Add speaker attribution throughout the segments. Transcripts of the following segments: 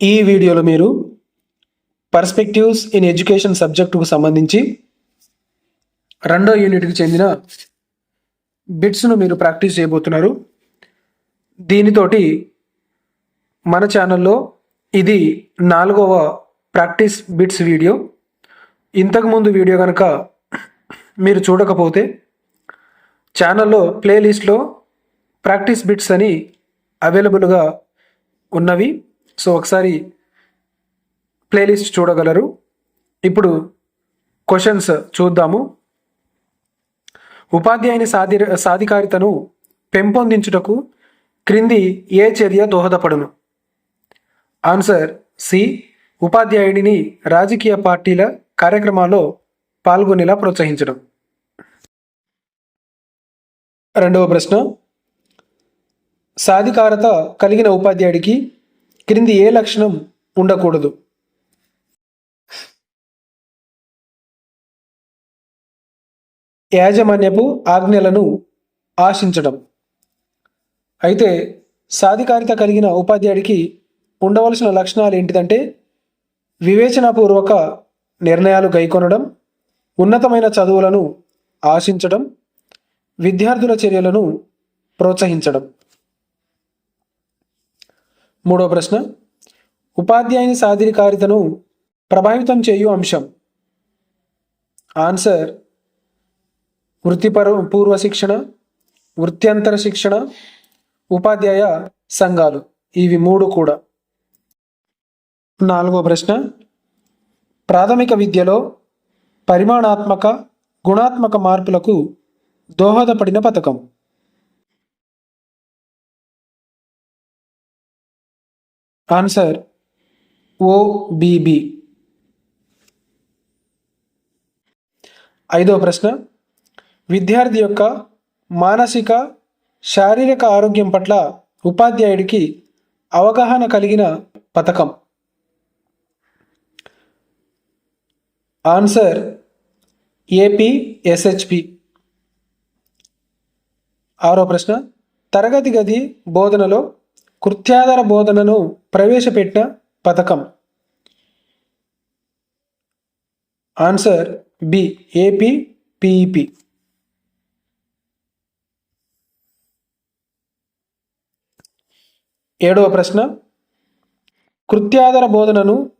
Speaker 1: ఈ వీడియోలో మీరు పర్స్పెక్టివ్స్ ఇన్ ఎడ్యుకేషన్ సబ్జెక్టుకు సంబంధించి రెండో యూనిట్కి చెందిన బిట్స్ను మీరు ప్రాక్టీస్ చేయబోతున్నారు. దీనితోటి మన ఛానల్లో ఇది నాలుగవ ప్రాక్టీస్ బిట్స్ వీడియో ఇంతకుముందు వీడియో కనుక మీరు చూడకపోతే ఛానల్లో ప్లేలిస్ట్లో ప్రాక్టీస్ బిట్స్ అని అవైలబుల్గా ఉన్నవి. సో ఒకసారి ప్లేలిస్ట్ చూడగలరు. ఇప్పుడు క్వశ్చన్స్ చూద్దాము. ఉపాధ్యాయుని సాధి సాధికారితను పెంపొందించుటకు క్రింది ఏ చర్య దోహదపడును? ఆన్సర్ సి ఉపాధ్యాయుడిని రాజకీయ పార్టీల కార్యక్రమాల్లో పాల్గొనేలా ప్రోత్సహించడం. రెండవ ప్రశ్న. సాధికారత కలిగిన ఉపాధ్యాయుడికి క్రింది ఏ లక్షణం ఉండకూడదు. యాజమాన్యపు ఆజ్ఞలను ఆశించడం. అయితే సాధికారిత కలిగిన ఉపాధ్యాయుడికి ఉండవలసిన లక్షణాలు ఏంటిదంటే వివేచనాపూర్వక నిర్ణయాలు గైకొనడం ఉన్నతమైన చదువులను ఆశించడం విద్యార్థుల చర్యలను ప్రోత్సహించడం. మూడో ప్రశ్న. ఉపాధ్యాయుని సాధికారితను ప్రభావితం చేయు అంశం. ఆన్సర్ వృత్తిపర పూర్వ శిక్షణ వృత్యంతర శిక్షణ ఉపాధ్యాయ సంఘాలు. ఇవి మూడు కూడా. నాలుగో ప్రశ్న. ప్రాథమిక విద్యలో పరిమాణాత్మక గుణాత్మక మార్పులకు దోహదపడిన పథకం. Answer OBB. ఐదో ప్రశ్న. విద్యార్థి యొక్క మానసిక శారీరక ఆరోగ్యం పట్ల ఉపాధ్యాయుడికి అవగాహన కలిగిన పథకం. ఆన్సర్ ఏపీ ఎస్హెచ్పి ఆరో ప్రశ్న. తరగతి గది బోధనలో కృత్యాధార బోధనను ప్రవేశపెట్టిన పథకం. Answer B AP PEP. ఏడవ ప్రశ్న. కృత్యాధార బోధనను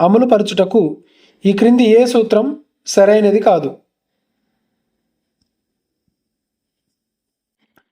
Speaker 1: అమలుపరచుటకు ఈ క్రింది ఏ సూత్రం సరైనది కాదు?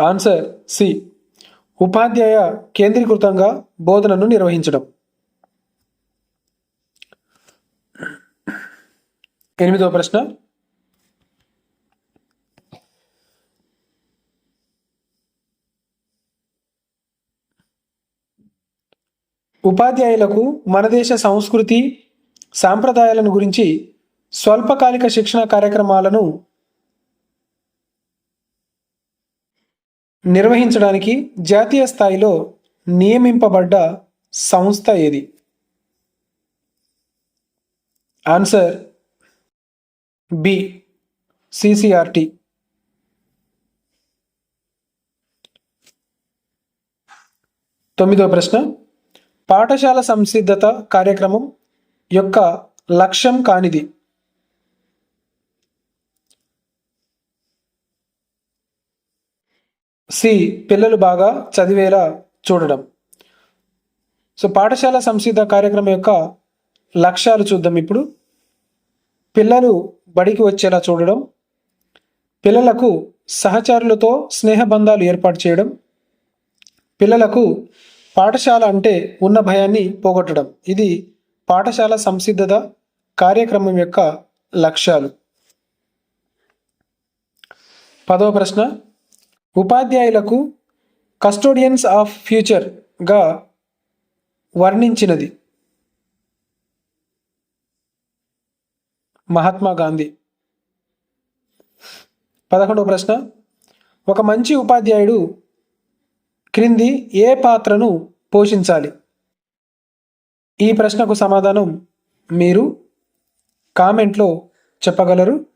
Speaker 1: ఆన్సర్ సి ఉపాధ్యాయ కేంద్రీకృతంగా బోధనను నిర్వహించడం. ఎనిమిదవ ప్రశ్న. ఉపాధ్యాయులకు మన దేశ సంస్కృతి సాంప్రదాయాలను గురించి స్వల్పకాలిక శిక్షణ కార్యక్రమాలను నిర్వహించడానికి జాతీయ స్థాయిలో నియమింపబడ్డ సంస్థ ఏది? Answer B CCRT. తొమ్మిదో ప్రశ్న. పాఠశాల సంసిద్ధత కార్యక్రమం యొక్క లక్ష్యం కానిది? సి పిల్లలు బాగా చదివేలా చూడడం. సో పాఠశాల సంసిద్ధ కార్యక్రమం యొక్క లక్ష్యాలు చూద్దాం ఇప్పుడు. పిల్లలు బడికి వచ్చేలా చూడడం. పిల్లలకు సహచరులతో స్నేహబంధాలు ఏర్పాటు చేయడం. పిల్లలకు పాఠశాల అంటే ఉన్న భయాన్ని పోగొట్టడం. ఇది పాఠశాల సంసిద్ధత కార్యక్రమం యొక్క లక్ష్యాలు. పదవ ప్రశ్న. ఉపాధ్యాయులకు కస్టోడియన్స్ ఆఫ్ ఫ్యూచర్గా వర్ణించినది. మహాత్మా గాంధీ. పదకొండవ ప్రశ్న. ఒక మంచి ఉపాధ్యాయుడు క్రింది ఏ పాత్రను పోషించాలి? ఈ ప్రశ్నకు సమాధానం మీరు కామెంట్లో చెప్పగలరు.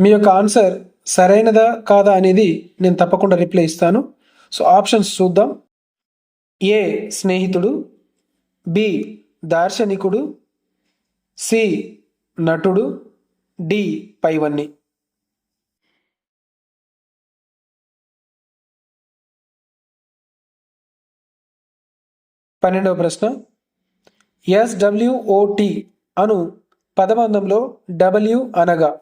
Speaker 1: మీ యొక్క ఆన్సర్ సరైనదా కాదా అనేది నేను తప్పకుండా రిప్లై ఇస్తాను. సో ఆప్షన్స్ చూద్దాం. ఏ స్నేహితుడు. బి దార్శనికుడు. సి నటుడు. డి పైవన్ని. పన్నెండవ ప్రశ్న. ఎస్డబ్ల్యూఓటి అను పదబంధంలో డబ్ల్యూ అనగా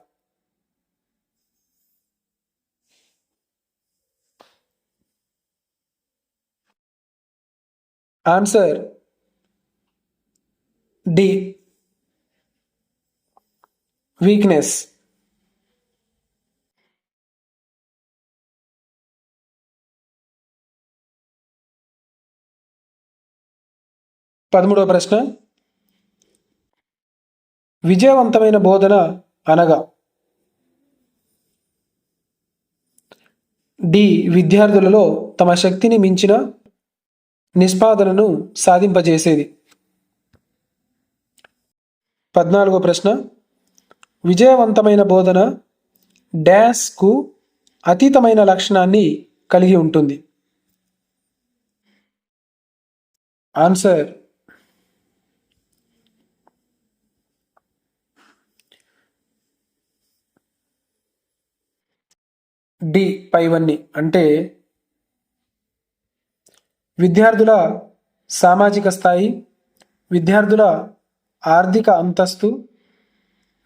Speaker 1: ఆన్సర్ డి. వీక్నెస్. పదమూడవ ప్రశ్న. విజయవంతమైన బోధన అనగా? డి. విద్యార్థులలో తమ శక్తిని మించిన నిష్పాదనను సాధింపజేసేది. పద్నాలుగో ప్రశ్న. విజయవంతమైన బోధన డాష్కు అతీతమైన లక్షణాన్ని కలిగి ఉంటుంది. ఆన్సర్. డి పైవన్నీ అంటే విద్యార్థుల సామాజిక స్థాయి విద్యార్థుల ఆర్థిక అంతస్తు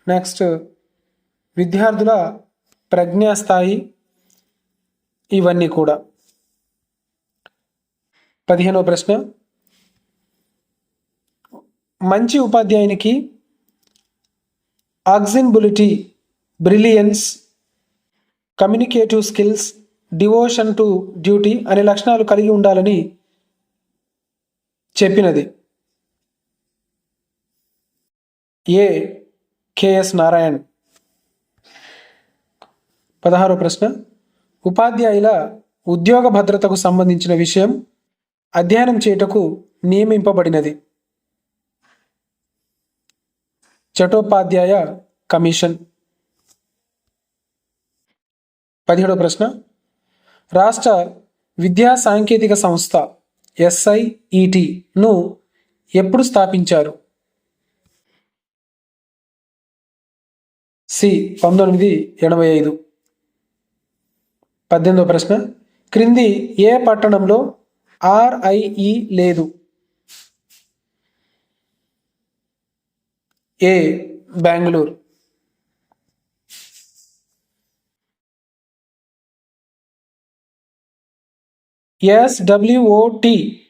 Speaker 1: నెక్స్ట్ విద్యార్థుల ప్రజ్ఞా స్థాయి ఇవన్నీ కూడా. పదిహేనవ ప్రశ్న. మంచి ఉపాధ్యాయునికి accessibility brilliance communicative skills devotion to duty అనే లక్షణాలు కలిగి ఉండాలని చెప్పినది. A KS Narayan. పదహారో ప్రశ్న. ఉపాధ్యాయుల ఉద్యోగ భద్రతకు సంబంధించిన విషయం అధ్యయనం చేయుటకు నియమింపబడినది. చటోపాధ్యాయ కమిషన్. పదిహేడో ప్రశ్న. రాష్ట్ర విద్యా సాంకేతిక సంస్థ ఎస్ఐఈటిను ఎప్పుడు స్థాపించారు? సి పంతొమ్మిది ఎనభై ఐదు. పద్దెనిమిదో ప్రశ్న. క్రింది ఏ పట్టణంలో ఆర్ఐఈ లేదు? ఏ. బెంగళూరు. ఎస్డబ్ల్యూఓటి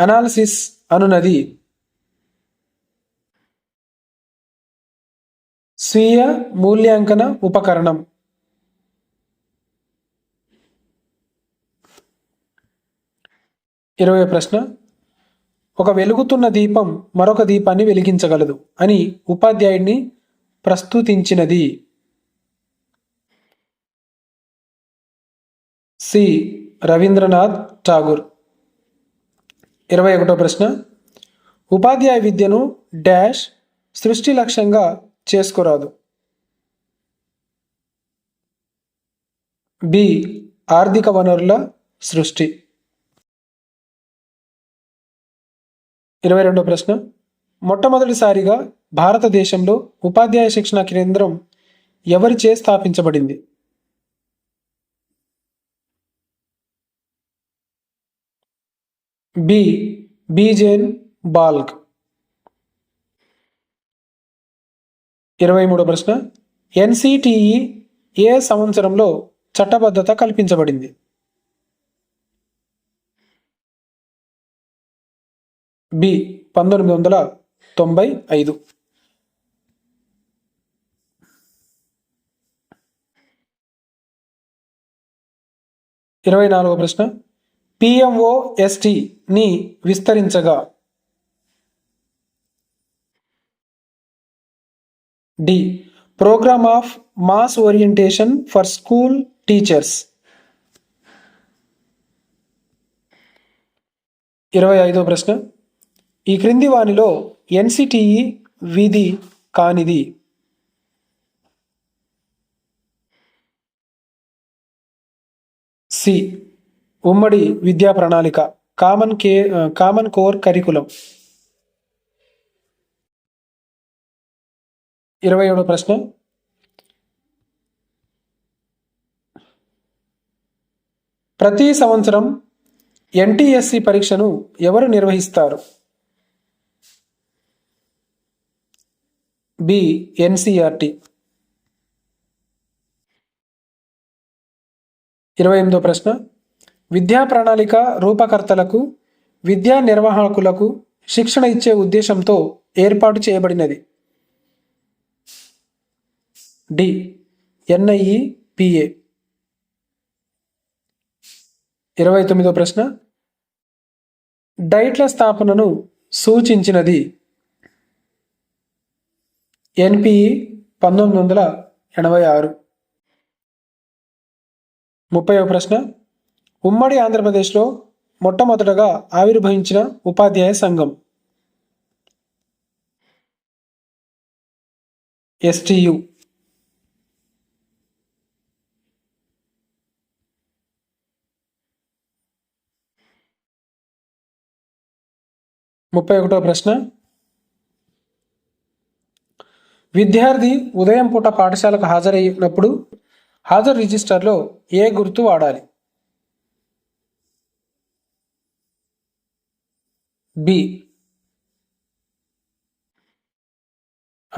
Speaker 1: అనాలిసిస్ అనునది. స్వీయ మూల్యాంకన ఉపకరణం. ఇరవై ప్రశ్న. ఒక వెలుగుతున్న దీపం మరొక దీపాన్ని వెలిగించగలదు అని ఉపాధ్యాయుడిని ప్రస్తుతించినది. సి. రవీంద్రనాథ్ ఠాగూర్. ఇరవై ఒకటో ప్రశ్న. ఉపాధ్యాయ విద్యను డాష్ సృష్టి లక్ష్యంగా చేసుకోరాదు. బి. ఆర్థిక వనరుల సృష్టి. ఇరవై రెండో ప్రశ్న. మొట్టమొదటిసారిగా భారతదేశంలో ఉపాధ్యాయ శిక్షణ కేంద్రం ఎవరిచే స్థాపించబడింది? బి బీజేన్ బాల్క్. ఇరవై మూడో ప్రశ్న. ఎన్సిటిఈ ఏ సంవత్సరంలో చట్టబద్ధత కల్పించబడింది? బి పంతొమ్మిది వందల తొంభై ఐదు. ఇరవై నాలుగో ప్రశ్న. ని విస్తరించగా. D. Programme of mass orientation for school teachers. ఇరవై ఐదో ప్రశ్న. ఈ క్రింది వానిలో ఎన్సిటిఈ విధి కానిది. సి. ఉమ్మడి విద్యా ప్రణాళిక. కామన్ కే కామన్ కోర్ కరికులం ఇరవై ఏడో ప్రశ్న. ప్రతి సంవత్సరం ఎన్టీఎస్సి పరీక్షను ఎవరు నిర్వహిస్తారు? B NCERT. ఇరవై ఎనిమిదో ప్రశ్న. విద్యా ప్రణాళిక రూపకర్తలకు విద్యా నిర్వాహకులకు శిక్షణ ఇచ్చే ఉద్దేశంతో ఏర్పాటు చేయబడినది. డి. ఎన్ఐఈ పిఏ ఇరవై తొమ్మిదో ప్రశ్న. డైట్ల స్థాపనను సూచించినది ఎన్పిఈ పంతొమ్మిది వందల ఎనభై ఆరు. ముప్పైవ ప్రశ్న. ఉమ్మడి ఆంధ్రప్రదేశ్లో మొట్టమొదటగా ఆవిర్భవించిన ఉపాధ్యాయ సంఘం. ఎస్టియు. ముప్పై ఒకటో ప్రశ్న. విద్యార్థి ఉదయం పూట పాఠశాలకు హాజరైనప్పుడు హాజరు రిజిస్టర్లో ఏ గుర్తు వాడాలి? బి.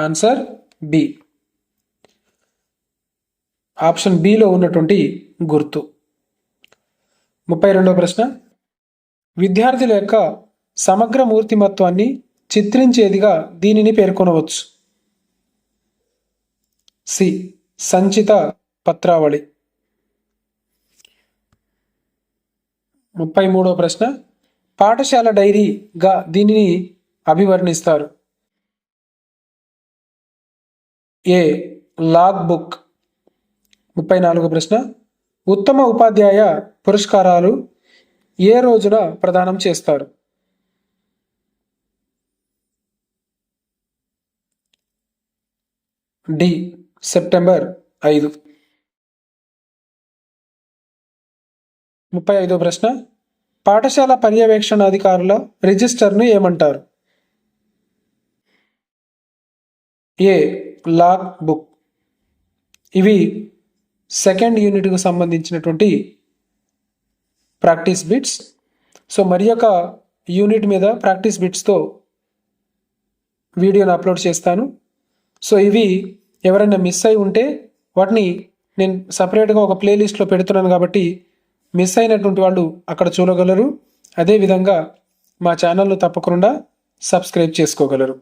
Speaker 1: ఆన్సర్ బి ఆప్షన్ బిలో ఉన్నటువంటి గుర్తు. ముప్పై రెండవ ప్రశ్న. విద్యార్థుల యొక్క సమగ్ర మూర్తిమత్వాన్ని చిత్రించేదిగా దీనిని పేర్కొనవచ్చు. సి. సంచిత పత్రావళి. ముప్పై మూడవ ప్రశ్న. పాఠశాల డైరీగా దీనిని అభివర్ణిస్తారు. ఏ. లాగ్ బుక్ ముప్పై నాలుగో ప్రశ్న. ఉత్తమ ఉపాధ్యాయ పురస్కారాలు ఏ రోజున ప్రదానం చేస్తారు? డి. సెప్టెంబర్ ఐదు. ముప్పై ఐదో ప్రశ్న. పాఠశాల పర్యవేక్షణాధికారుల రిజిస్టర్ను ఏమంటారు? ఏ. Log book. ఇవి సెకండ్ యూనిట్కు సంబంధించినటువంటి ప్రాక్టీస్ బిట్స్. సో మరి యొక్క యూనిట్ మీద ప్రాక్టీస్ బిట్స్తో వీడియోని అప్లోడ్ చేస్తాను. సో ఇవి ఎవరైనా మిస్ అయి ఉంటే వాటిని నేను సపరేట్గా ఒక ప్లేలిస్ట్లో పెడుతున్నాను కాబట్టి మిస్ అయినటువంటి వాళ్ళు అక్కడ చూడగలరు. అదేవిధంగా మా ఛానల్ను తప్పకుండా సబ్స్క్రైబ్ చేసుకోగలరు.